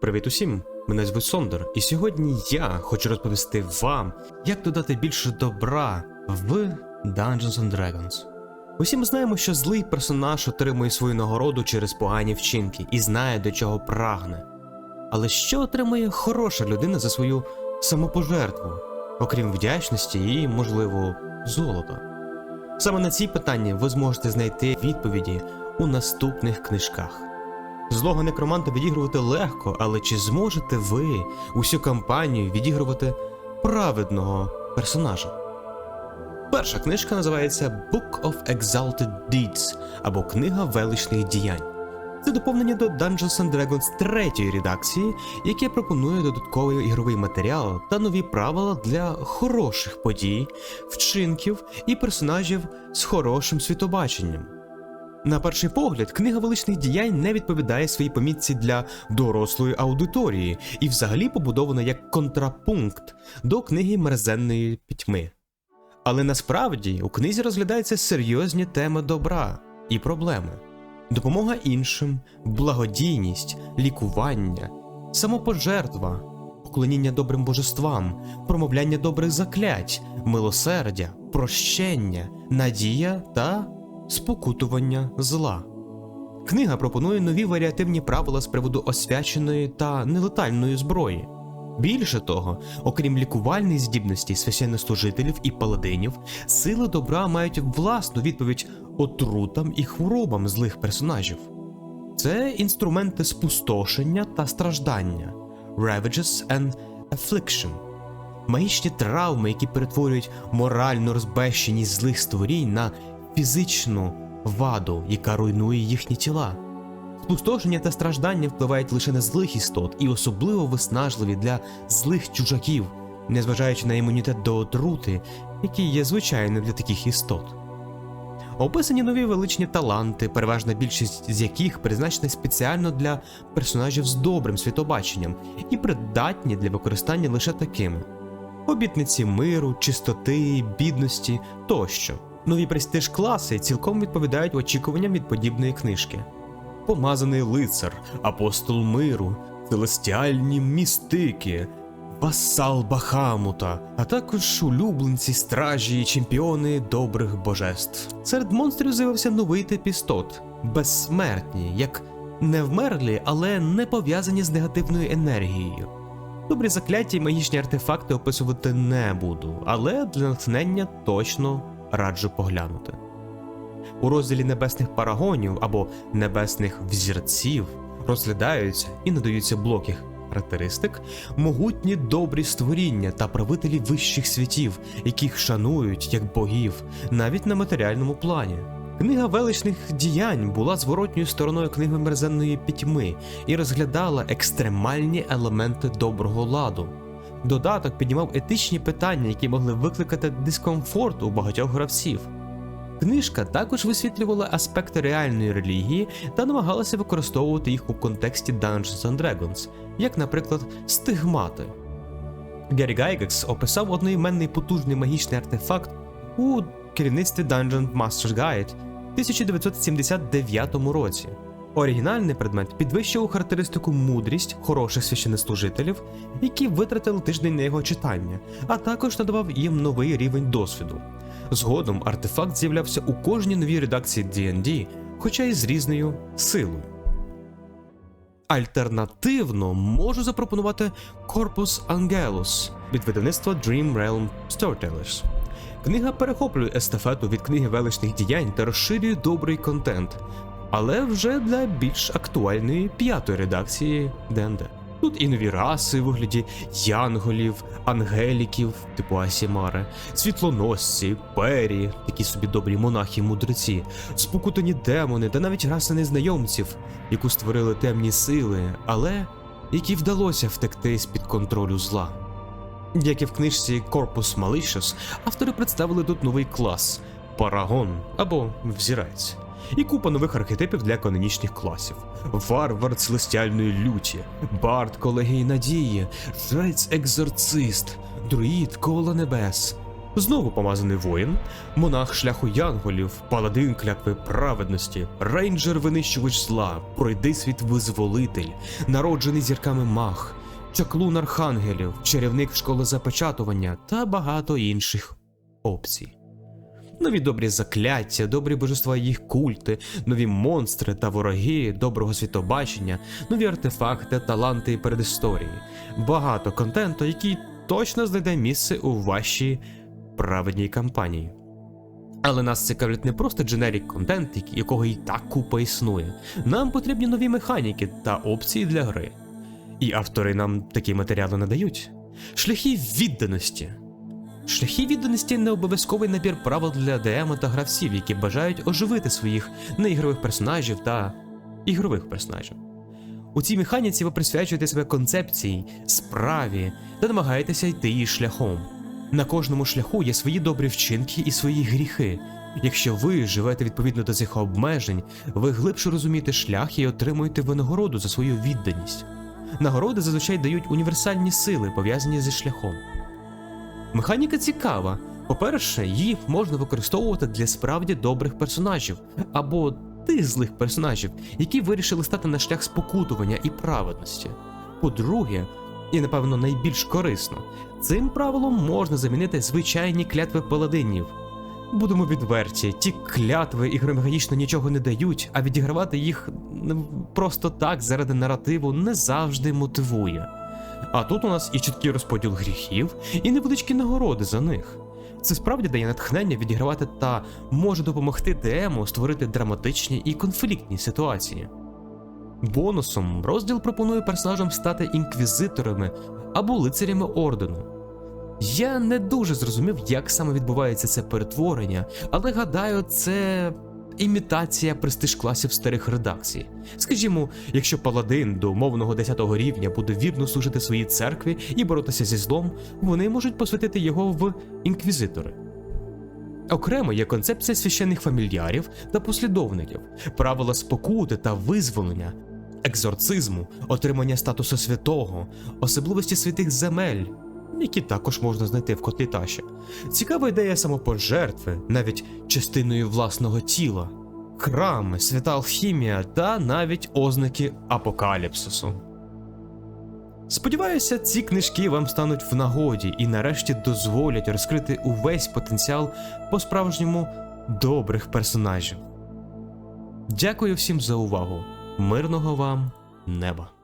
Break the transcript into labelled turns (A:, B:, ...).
A: Привіт усім! Мене звуть Сондер, і сьогодні я хочу розповісти вам, як додати більше добра в Dungeons and Dragons. Усі ми знаємо, що злий персонаж отримує свою нагороду через погані вчинки і знає, до чого прагне. Але що отримує хороша людина за свою самопожертву, окрім вдячності і, можливо, золота? Саме на ці питання ви зможете знайти відповіді у наступних книжках. Злого некроманта відігрувати легко, але чи зможете ви усю кампанію відігрувати праведного персонажа? Перша книжка називається Book of Exalted Deeds або Книга величних діянь. Це доповнення до Dungeons and Dragons третьої редакції, яке пропонує додатковий ігровий матеріал та нові правила для хороших подій, вчинків і персонажів з хорошим світобаченням. На перший погляд, книга величних діянь не відповідає своїй помітці для дорослої аудиторії і взагалі побудована як контрапункт до книги мерзенної пітьми. Але насправді у книзі розглядаються серйозні теми добра і проблеми: допомога іншим, благодійність, лікування, самопожертва, поклоніння добрим божествам, промовляння добрих заклять, милосердя, прощення, надія та спокутування зла. Книга пропонує нові варіативні правила з приводу освяченої та нелетальної зброї. Більше того, окрім лікувальних здібностей священнослужителів і паладинів, сили добра мають власну відповідь отрутам і хворобам злих персонажів. Це інструменти спустошення та страждання Ravages and Affliction, магічні травми, які перетворюють моральну розбещеність злих створінь на фізичну ваду, яка руйнує їхні тіла. Спустошення та страждання впливають лише на злих істот і особливо виснажливі для злих чужаків, незважаючи на імунітет до отрути, який є звичайним для таких істот. Описані нові величні таланти, переважна більшість з яких призначена спеціально для персонажів з добрим світобаченням і придатні для використання лише такими: обітниці миру, чистоти, бідності тощо. Нові престиж класи цілком відповідають очікуванням від подібної книжки. Помазаний лицар, апостол миру, целестіальні містики, васал Бахамута, а також улюбленці, стражі і чемпіони добрих божеств. Серед монстрів з'явився новий тип істот безсмертні, як не вмерлі, але не пов'язані з негативною енергією. Добрі закляття і магічні артефакти описувати не буду, але для натхнення точно раджу поглянути. У розділі небесних парагонів або небесних взірців розглядаються і надаються блоки характеристик, могутні добрі створіння та правителі вищих світів, яких шанують як богів, навіть на матеріальному плані. Книга величних діянь була зворотньою стороною книги мерзенної пітьми і розглядала екстремальні елементи доброго ладу. Додаток піднімав етичні питання, які могли викликати дискомфорт у багатьох гравців. Книжка також висвітлювала аспекти реальної релігії та намагалася використовувати їх у контексті Dungeons and Dragons, як, наприклад, стигмати. Гері Гайгекс описав одноіменний потужний магічний артефакт у керівництві Dungeon Master's Guide в 1979 році. Оригінальний предмет підвищував характеристику мудрість хороших священнослужителів, які витратили тиждень на його читання, а також надавав їм новий рівень досвіду. Згодом артефакт з'являвся у кожній новій редакції D&D, хоча й з різною силою. Альтернативно можу запропонувати Corpus Angelus від видавництва Dream Realm Storytellers. Книга перехоплює естафету від книги величних діянь та розширює добрий контент, але вже для більш актуальної п'ятої редакції ДНД. Тут і нові раси у вигляді янголів, ангеліків, типу Асімари, світлоносці, пері, такі собі добрі монахи мудреці, спокутані демони та навіть раса незнайомців, яку створили темні сили, але які вдалося втекти з-під контролю зла. Як і в книжці Corpus Malicious, автори представили тут новий клас Парагон або Взірець. І купа нових архетипів для канонічних класів: Варвар Целестіальної люті, Бард Колегії Надії, Жрець Екзорцист, Друїд Кола Небес, Знову помазаний воїн, монах шляху янголів, паладин клятви праведності, рейнджер винищувач зла, пройди світ визволитель, народжений зірками мах, чаклун архангелів, чарівник школи запечатування та багато інших опцій. Нові добрі закляття, добрі божества їх культи, нові монстри та вороги, доброго світобачення, нові артефакти, таланти і передісторії. Багато контенту, який точно знайде місце у вашій праведній кампанії. Але нас цікавить не просто дженерік контент, якого і так купа існує. Нам потрібні нові механіки та опції для гри. І автори нам такі матеріали надають. Шляхи відданості. Шляхи відданості не обов'язковий набір правил для ДМ та гравців, які бажають оживити своїх неігрових персонажів та ігрових персонажів. У цій механіці ви присвячуєте себе концепції, справі та намагаєтеся йти її шляхом. На кожному шляху є свої добрі вчинки і свої гріхи. Якщо ви живете відповідно до цих обмежень, ви глибше розумієте шлях і отримуєте винагороду за свою відданість. Нагороди зазвичай дають універсальні сили, пов'язані зі шляхом. Механіка цікава. По-перше, її можна використовувати для справді добрих персонажів або тих злих персонажів, які вирішили стати на шлях спокутування і праведності. По-друге, і напевно найбільш корисно, цим правилом можна замінити звичайні клятви паладинів. Будемо відверті, ті клятви ігромеханічно нічого не дають, а відігравати їх просто так заради наративу не завжди мотивує. А тут у нас і чіткий розподіл гріхів, і невеличкі нагороди за них. Це справді дає натхнення відігравати та може допомогти ДМу створити драматичні і конфліктні ситуації. Бонусом розділ пропонує персонажам стати інквізиторами або лицарями ордену. Я не дуже зрозумів, як саме відбувається це перетворення, але гадаю, це імітація престиж класів старих редакцій. Скажімо, якщо паладин до умовного 10 рівня буде вірно служити своїй церкві і боротися зі злом, вони можуть посвятити його в інквізитори. Окремо є концепція священних фамільярів та послідовників, правила спокути та визволення, екзорцизму, отримання статусу святого, особливості святих земель, які також можна знайти в котлі Таші. Цікава ідея самопожертви, навіть частиною власного тіла, храми, свята алхімія та навіть ознаки апокаліпсису. Сподіваюся, ці книжки вам стануть в нагоді і нарешті дозволять розкрити увесь потенціал по-справжньому добрих персонажів. Дякую всім за увагу. Мирного вам неба!